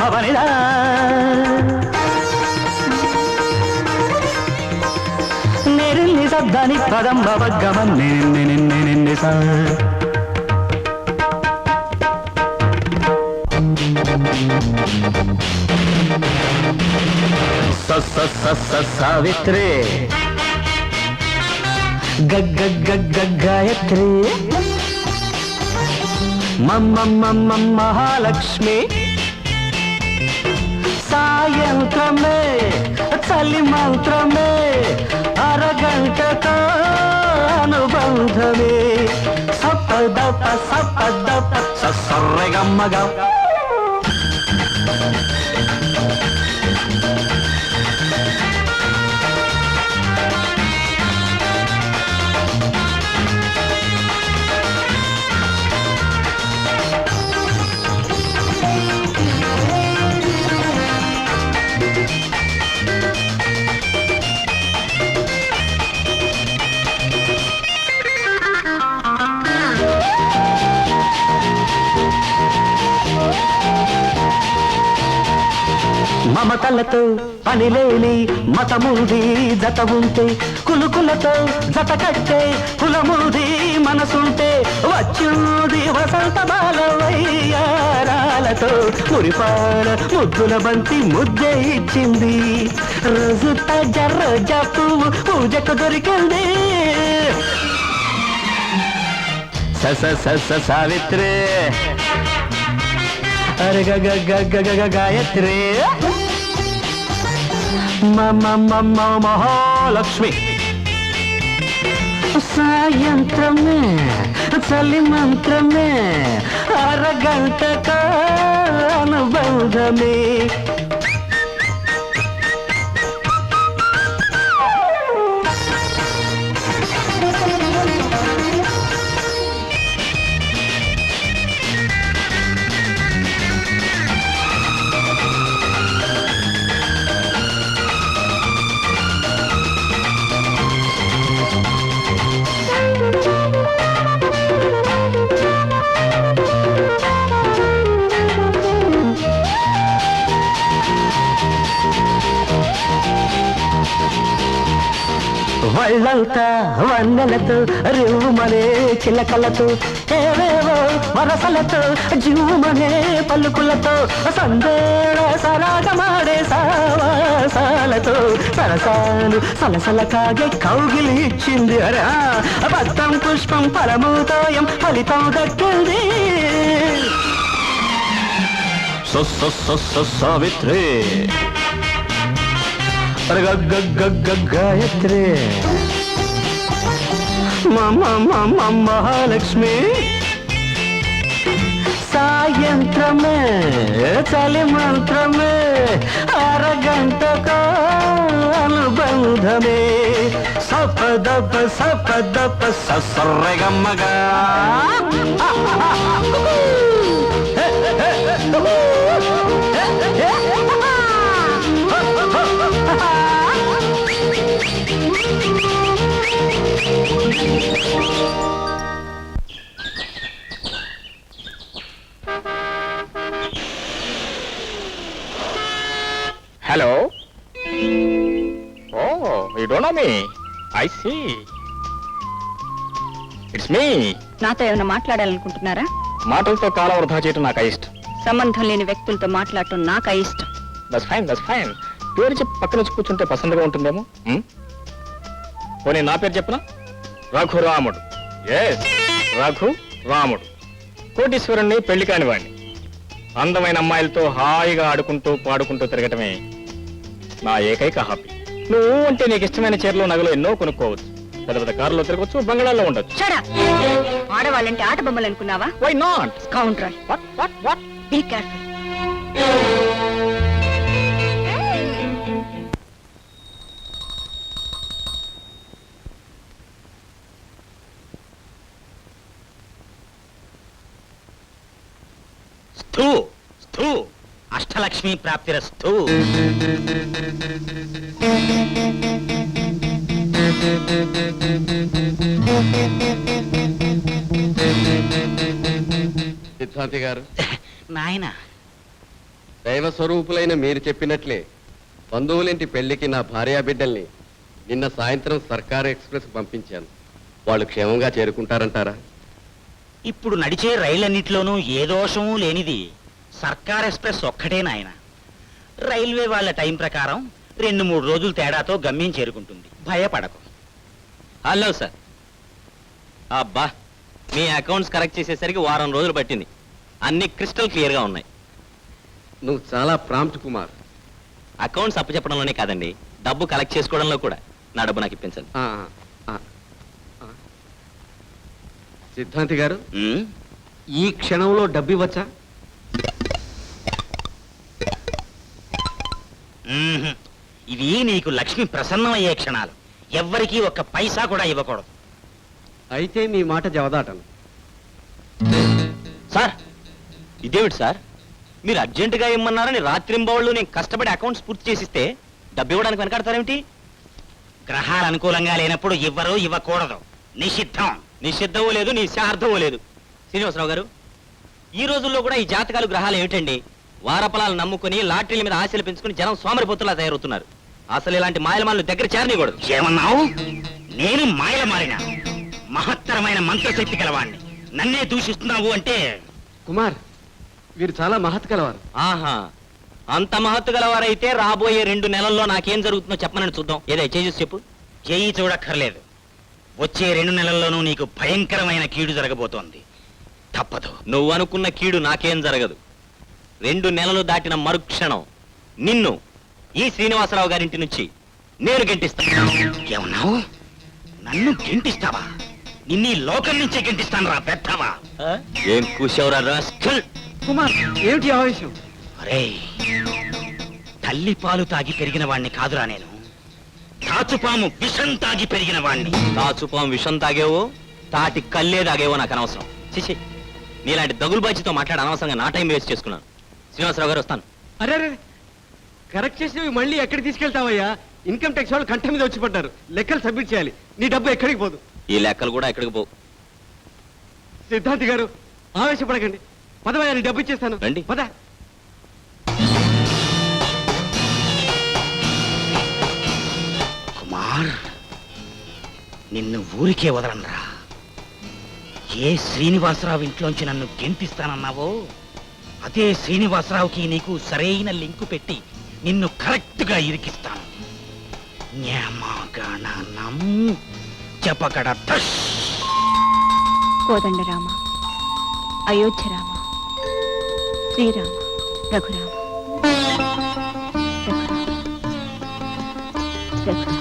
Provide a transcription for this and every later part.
పవనిదా నిరిల్లి శబ్దాని పదం భవగమన్ నిన్ని నిన్ని నిన్ని సా స స స స సావిత్రి గగ్గ మహాలక్ష్మి. సాయంత్రమే చలి మంత్రమే అరగంటతో అనుబంధమే. సప్పదప సప్పదప సర్రగమ్మగా మమతలతో పనిలేని మతముంది జత ఉంటే కులుకులతో జత కట్టే కులముది మనసుంటే వచ్చింది వసంత బాలవయ్యారాలతో మురిపాడ ముద్దుల బంతి ముద్దే ఇచ్చింది. రోజు జర్ర జప్పు పూజకు దొరికింది. స స సావిత్రి. అరే గ గ గ గ గ గాయత్రి. మహాలక్ష్మి సాయంత్రమే చలి మంత్రమే అరగంట అనుబంధమే వందలతో వన్నెలతో రివ్వుమనే చిలకలతో ఏవేవో వరసలతో జీవమనే పలుకులతో సందేళ సరాగమాడే సావాసాలతో సరసాలు సలసల కాగే కౌగిలి ఇచ్చింది అరా భక్తం పుష్పం ఫలముతోయం ఫలితం దక్కింది. సో సో సో సో సావిత్రి. గ గాయత్రి. మహాలక్ష్మి. సాయంత్రమే చలి మంత్రమే అరగంటకు అనుబంధమే సపదప సపదప సర్రగమ్మగా. You don't know me I see it's me నాతో ఏమైనా మాట్లాడాలనుకుంటున్నారా? మాటలతో కాలం వృధా చేయటం నాకు ఇష్టం సంబంధం లేని వ్యక్తులతో మాట్లాడటం నాకు ఇష్టం దస్ ఫైన్ దస్ ఫైన్ పేరు చెప్పి పక్కన వచ్చి కూర్చుంటే పసందుగా ఉంటుందేమో? ఉమ్? పోనీ నా పేరు చెప్పనా? రఘురాముడు. ఎస్ రఘు రాముడు కోటీశ్వరుణ్ణి పెళ్ళి కానివాణ్ణి అందమైన అమ్మాయిలతో హాయిగా ఆడుకుంటూ పాడుకుంటూ తిరగటమే నా ఏకైక హాబీ. నువ్వు అంటే నీకు ఇష్టమైన చీరలు నగలు ఎన్నో కొనుక్కోవచ్చు. పెద్ద పెద్ద కారులో తిరగచ్చు బంగాళాల్లో ఉండొచ్చు. ఆడవాళ్ళంటే ఆట బొమ్మలు అనుకున్నావా? Why not counter what what what be careful స్థూ స్థూ అష్టలక్ష్మి ప్రాప్తిరస్తు. సిద్ధాంతి గారు నాయన. దైవ స్వరూపులైన మీరు చెప్పినట్లే బంధువులింటి పెళ్ళికి నా భార్యా బిడ్డల్ని నిన్న సాయంత్రం సర్కార్ ఎక్స్ప్రెస్ పంపించాను. వాళ్ళు క్షేమంగా చేరుకుంటారంటారా? ఇప్పుడు నడిచే రైలన్నిటిలోనూ ఏ దోషమూ లేనిది. సర్కార్ ఎక్స్ప్రెస్ ఒక్కటే నాయన. రైల్వే వాళ్ళ టైం ప్రకారం రెండు మూడు రోజులు తేడాతో గమ్యం చేరుకుంటుంది. భయపడకు. Hello sir. అబ్బా మీ అకౌంట్స్ కరెక్ట్ చేసేసరికి వారం రోజులు పట్టింది. అన్ని క్రిస్టల్ క్లియర్గా ఉన్నాయి. నువ్వు చాలా ప్రాంప్ట్ కుమార్. అకౌంట్స్ అప్పచెప్పడంలోనే కాదండి డబ్బు కలెక్ట్ చేసుకోవడంలో కూడా నా డబ్బు నాకు ఇప్పించండి. ఆ, ఆ, ఆ. సిద్ధాంతి గారు ఈ క్షణంలో డబ్బు ఇవ్వచ్చా? ఇవి నీకు లక్ష్మి ప్రసన్నమయ్యే క్షణాలు. ఎవ్వరికీ ఒక్క పైసా కూడా ఇవ్వకూడదు. అయితే మీ మాట జవదాటను సార్ ఇదేమిటి సార్? మీరు అర్జెంటుగా ఇమ్మన్నారని రాత్రింబవళ్ళు నేను కష్టపడి అకౌంట్స్ పూర్తి చేసిస్తే డబ్బు ఇవ్వడానికి వెనకాడతారేమిటి? గ్రహాలు అనుకూలంగా లేనప్పుడు ఇవ్వరు ఇవ్వకూడదు. నిషిద్ధం. నిషిద్ధమూ లేదు నీ శార్థమూ లేదు. శ్రీనివాసరావు గారు ఈ రోజుల్లో కూడా ఈ జాతకాలు గ్రహాలు ఏమిటండి? వారఫలాలు నమ్ముకుని లాటరీల మీద ఆశలు పెంచుకుని జనం సోమరిపోతులా తయారవుతున్నారు. అసలు ఇలాంటి మాయలమాలను దగ్గర చేరనీయకూడదు ఏమన్నావు? నేను మాయల మారిన? మహత్తరమైన మంత్రశక్తి గలవాణ్ణి. నన్నే దూషిస్తున్నావు అంటే? కుమార్ వీరు చాలా మహత్ కలవారు ఆహా. అంత మహత్తు గలవారైతే రాబోయే రెండు నెలల్లో నాకేం జరుగుతుందో చెప్పమని చూద్దాం. ఏదో చేసి చెప్పు. చేయి చూడక్కర్లేదు. వచ్చే రెండు నెలల్లోనూ నీకు భయంకరమైన కీడు జరగబోతోంది. తప్పదు. నువ్వు అనుకున్న కీడు నాకేం జరగదు. రెండు నెలలు దాటిన మరుక్షణం. నిన్ను ఈ శ్రీనివాసరావు గారింటి నుంచి నేను గెంటిస్తాను. ఏమన్నావు నన్ను గెంటిస్తావా? నిన్ను లోకం నుంచే గెంటిస్తాను రా పెద్దవా. ఏం కూసావురా రాస్కల్? కుమార్ ఏమిటి ఆవేశం? అరే తల్లి పాలు తాగి పెరిగిన వాణ్ణి కాదురా నేను. తాచుపాము విషం తాగి పెరిగిన వాణ్ణి. తాచుపాం విషం తాగేవో తాటి కల్లే తాగేవో నాకు అనవసరం. చిచి నీలాంటి దగులు బాధ్యతో మాట్లాడి అనవసరంగా నా టైం వేస్ట్ చేసుకున్నాను. శ్రీనివాసరావు గారు వస్తాను. అరే అరే. కరెక్ట్ చేసినవి మళ్ళీ ఎక్కడికి తీసుకెళ్తావయ్యా? ఇన్కమ్ ట్యాక్స్ వాళ్ళు కంట మీద వచ్చి పడ్డారు లెక్కలు సబ్మిట్ చేయాలి. నీ డబ్బు ఎక్కడికి పోదు. ఈ లెక్కలు కూడా ఎక్కడికి పో సిద్ధాంతి గారు ఆవేశపడకండి. పదవయ్యా నీ డబ్బు ఇచ్చేస్తాను. రండి. పద. కుమార్ నిన్ను ఊరికే వదలనరా ఏ శ్రీనివాసరావు ఇంట్లోంచి నన్ను గెంతిస్తానన్నావో అదే శ్రీనివాసరావుకి నీకు సరైన లింకు పెట్టి నిన్ను కరెక్ట్గా ఇరికిస్తాను. న్యామగణనం చెప్పకడ కోదండరామ అయోధ్య రామ శ్రీరామ రఘురామ రఘురామ.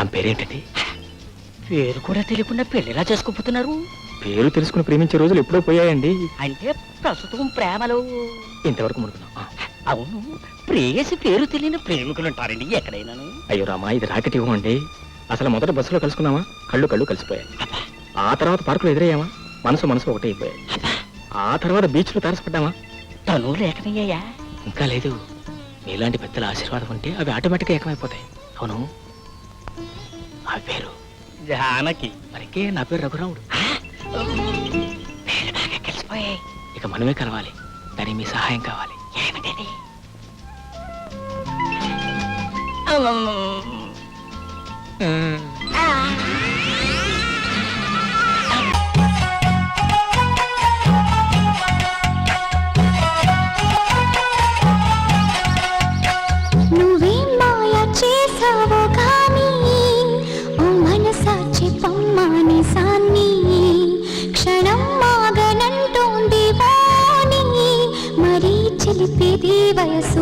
ఆమె పేరేంటండి? పేరు కూడా తెలియకుండా పెళ్ళిలా చేసుకోపోతున్నారు. పేరు తెలుసుకుని ప్రేమించే రోజులు ఎప్పుడో పోయాయండి. అంటే ప్రస్తుతం ప్రేమలో. ఇంతవరకు మునుకున్నాం ఆ, అవును ప్రేయసి పేరు తెలియని ప్రేమికులు ఉంటారండి ఎక్కడైనాను. అయ్యో రామా ఇది రాకెట్ ఇవ్వండి. అసలు మొదట బస్సులో కలుసుకున్నామా? కళ్ళు కళ్ళు కలిసిపోయాయి. ఆ తర్వాత పార్కులో ఎదురయ్యామా? మనసు మనసు ఒకటే అయిపోయాయి. ఆ తర్వాత బీచ్లో తారసపడ్డామా? తను లేకనయ్యా. ఇంకా లేదు. మీలాంటి పెద్దల ఆశీర్వాదం ఉంటే అవి ఆటోమేటిక్గా ఏకమైపోతాయి. అవును. ఆ పేరు? జానకి. మరికే నా పేరు రఘురాముడు. పేరు బాగా కలిసిపోయాయి ఇక మనమే కలవాలి. దానికి మీ సహాయం కావాలి. ఏమిటది? నువ్వేం vai assim.